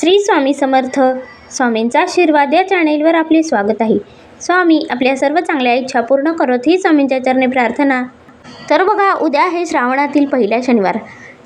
श्री स्वामी समर्थ. स्वामींचा आशीर्वाद या चॅनेलवर आपले स्वागत आहे. स्वामी आपल्या सर्व चांगल्या इच्छा पूर्ण करत ही स्वामींच्या चरणी प्रार्थना. तर बघा उद्या आहे श्रावणातील पहिला शनिवार.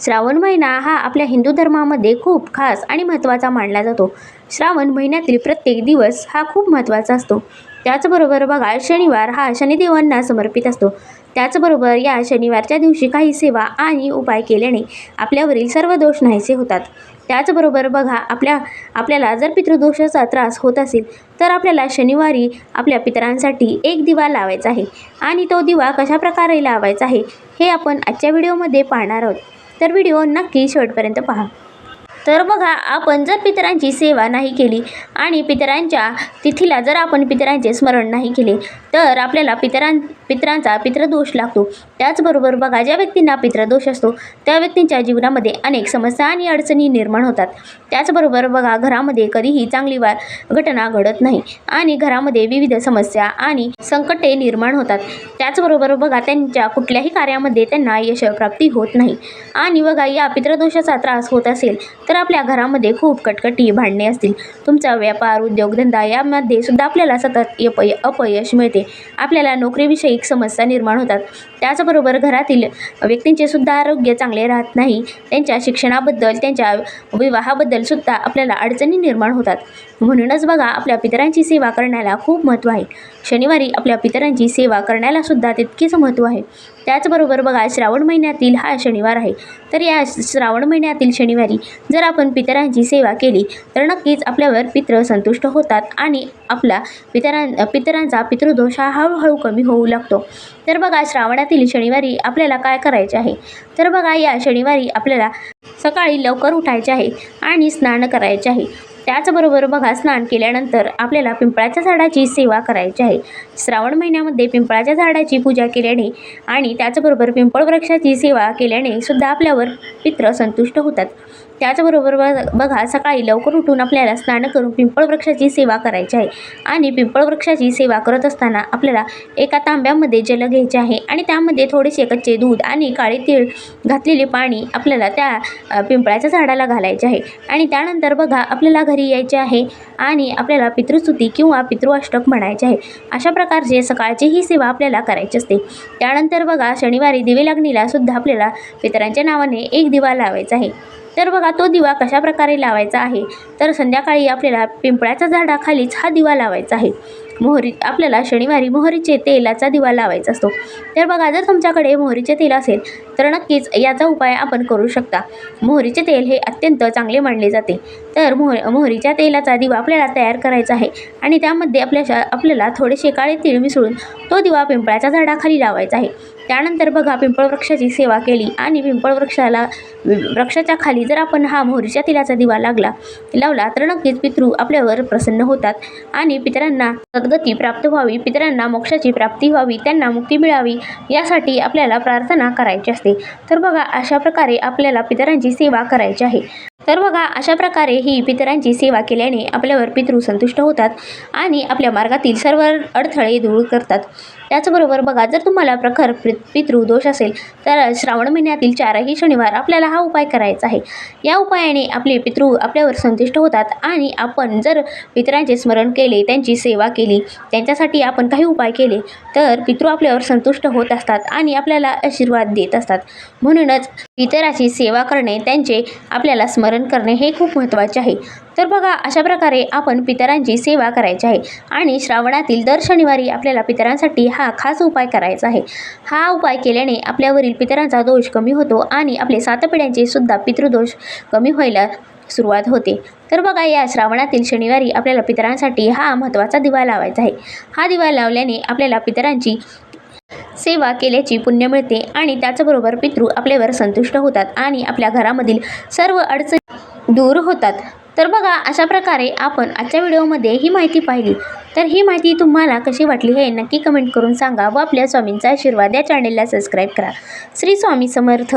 श्रावण महिना हा आपल्या हिंदू धर्मामध्ये खूप खास आणि महत्त्वाचा मानला जातो. श्रावण महिन्यातील प्रत्येक दिवस हा खूप महत्त्वाचा असतो. त्याचबरोबर बघा शनिवार हा शनिदेवांना समर्पित असतो. त्याचबरोबर या शनिवारच्या दिवशी काही सेवा आणि उपाय केल्याने आपल्यावरील सर्व दोष नाहीसे होतात. त्याचबरोबर बघा आपल्या आपल्याला जर पितृदोषाचा त्रास होत असेल तर आपल्याला शनिवारी आपल्या पितरांसाठी एक दिवा लावायचा आहे. आणि तो दिवा कशाप्रकारे लावायचा आहे हे आपण आजच्या व्हिडिओमध्ये पाहणार आहोत. तर व्हिडिओ नक्की शेवटपर्यंत पहा. तर बघा आपण जर पितरांची सेवा नाही केली आणि पितरांच्या तिथीला जर आपण पितरांचे स्मरण नाही केले तर आपल्याला पितरां पितरांचा पितृदोष लागतो. त्याचबरोबर बघा ज्या व्यक्तींना पितृदोष असतो त्या व्यक्तींच्या जीवनामध्ये अनेक समस्या आणि अडचणी निर्माण होतात. त्याचबरोबर बघा घरामध्ये कधीही चांगली वा घटना घडत नाही आणि घरामध्ये विविध समस्या आणि संकटे निर्माण होतात. त्याचबरोबर बघा त्यांच्या कुठल्याही कार्यामध्ये त्यांना यशप्राप्ती होत नाही आणि बघा या पितृदोषाचा त्रास होत असेल तर आपल्या घरामध्ये खूप कटकटी भांडणे असतील. तुमचा व्यापार उद्योगधंदा यामध्ये सुद्धा आपल्याला सतत अपय अपयश मिळते. आपल्याला नोकरीविषयक समस्या निर्माण होतात. त्याचबरोबर घरातील व्यक्तींचे सुद्धा आरोग्य चांगले राहत नाही. त्यांच्या शिक्षणाबद्दल त्यांच्या विवाहाबद्दल सुद्धा आपल्याला अडचणी निर्माण होतात. म्हणूनच बघा आपल्या पितरांची सेवा करण्याला खूप महत्त्व आहे. शनिवारी आपल्या पितरांची सेवा करण्याला सुद्धा तितकेच महत्त्व आहे. त्याचबरोबर बघा श्रावण महिन्यातील हा शनिवार आहे. तर या श्रावण महिन्यातील शनिवारी जर आपण पितरांची सेवा केली तर नक्कीच आपल्यावर पित्र संतुष्ट होतात आणि आपला पितरां पितरांचा पितृदोष हा हळूहळू कमी होऊ लागतो. तर बघा श्रावणातील शनिवारी आपल्याला काय करायचे आहे? तर बघा या शनिवारी आपल्याला सकाळी लवकर उठायचे आहे आणि स्नान करायचे आहे. त्याचबरोबर बघा स्नान केल्यानंतर आपल्याला पिंपळाच्या झाडाची सेवा करायची आहे. श्रावण महिन्यामध्ये पिंपळाच्या झाडाची पूजा केल्याने आणि त्याचबरोबर पिंपळ वृक्षाची सेवा केल्याने सुद्धा आपल्यावर पित्र संतुष्ट होतात. त्याचबरोबर बघा सकाळी लवकर उठून आपल्याला स्नान करून पिंपळ वृक्षाची सेवा करायची आहे. आणि पिंपळ वृक्षाची सेवा करत असताना आपल्याला एका तांब्यामध्ये जल घ्यायचे आहे आणि त्यामध्ये थोडेसे कच्चे दूध आणि काळे तीळ घातलेले पाणी आपल्याला त्या पिंपळाच्या झाडाला घालायचे आहे. आणि त्यानंतर बघा आपल्याला घरी यायचे आहे आणि आपल्याला पितृस्तुती किंवा पितृअष्टक म्हणायचे आहे. अशा प्रकारचे सकाळची ही सेवा आपल्याला करायची असते. त्यानंतर बघा शनिवारी दिवे लागणीला सुद्धा आपल्याला पितरांच्या नावाने एक दिवा लावायचा आहे. तर बघा तो दिवा कशा प्रकारे लावायचा आहे? तर संध्याकाळी आपल्याला पिंपळाच्या झाडाखालीच हा दिवा लावायचा आहे. मोहरी आपल्याला शनिवारी मोहरीचे तेलाचा दिवा लावायचा असतो. तर बघा जर तुमच्याकडे मोहरीचे तेल असेल तर नक्कीच याचा उपाय आपण करू शकता. मोहरीचे तेल हे अत्यंत चांगले मानले जाते. तर मोह मोहरीच्या तेलाचा दिवा आपल्याला तयार करायचा आहे आणि त्यामध्ये आपल्या आपल्याला थोडेसे काळे तीळ मिसळून तो दिवा पिंपळाच्या झाडाखाली लावायचा आहे. त्यानंतर बघा पिंपळ वृक्षाची सेवा केली आणि पिंपळ वृक्षाला वृक्षाच्या खाली जर आपण हा मोहरीच्या तेलाचा दिवा लागला लावला तर नक्कीच पितृ आपल्यावर प्रसन्न होतात आणि पितरांना सद्गती प्राप्त व्हावी पितरांना मोक्षाची प्राप्ती व्हावी त्यांना मुक्ती मिळावी यासाठी आपल्याला प्रार्थना करायची असते. तर बघा अशा प्रकारे आपल्याला पितरांची सेवा करायची आहे. तर बघा अशा प्रकारे ही पितरांची सेवा केल्याने आपल्यावर पितृ संतुष्ट होतात आणि आपल्या मार्गातील सर्व अडथळे दूर करतात. त्याचबरोबर बघा जर तुम्हाला प्रखर पितृदोष असेल तर श्रावण महिन्यातील चारही शनिवार आपल्याला हा उपाय करायचा आहे. या उपायाने आपले पितृ आपल्यावर संतुष्ट होतात आणि आपण जर पितरांचे स्मरण केले त्यांची सेवा केली त्यांच्यासाठी आपण काही उपाय केले तर पितृ आपल्यावर संतुष्ट होत असतात आणि आपल्याला आशीर्वाद देत असतात. म्हणूनच पितराची सेवा करणे त्यांचे आपल्याला स्मरण करणे हे खूप महत्त्वाचे आहे. तर बघा अशा प्रकारे आपण पितरांची सेवा करायची आहे. आणि श्रावणातील दर शनिवारी आपल्याला पितरांसाठी हा खास उपाय करायचा आहे. हा उपाय केल्याने आपल्यावरील पितरांचा दोष कमी होतो आणि आपले सात पिढ्यांचे सुद्धा पितृदोष कमी व्हायला सुरुवात होते. तर बघा या श्रावणातील शनिवारी आपल्याला पितरांसाठी हा महत्त्वाचा दिवा लावायचा आहे. हा दिवा लावल्याने आपल्याला पितरांची सेवा केल्याची पुण्य मिळते आणि त्याचबरोबर पितृ आपल्यावर संतुष्ट होतात आणि आपल्या घरामधील सर्व अडचणी दूर होतात. तर बघा अशा प्रकारे आपण आजच्या व्हिडिओमध्ये ही माहिती पाहिली. तर ही माहिती तुम्हाला कशी वाटली हे नक्की कमेंट करून सांगा व आपल्या स्वामींचा आशीर्वाद या चॅनेलला सबस्क्राईब करा. श्री स्वामी समर्थ.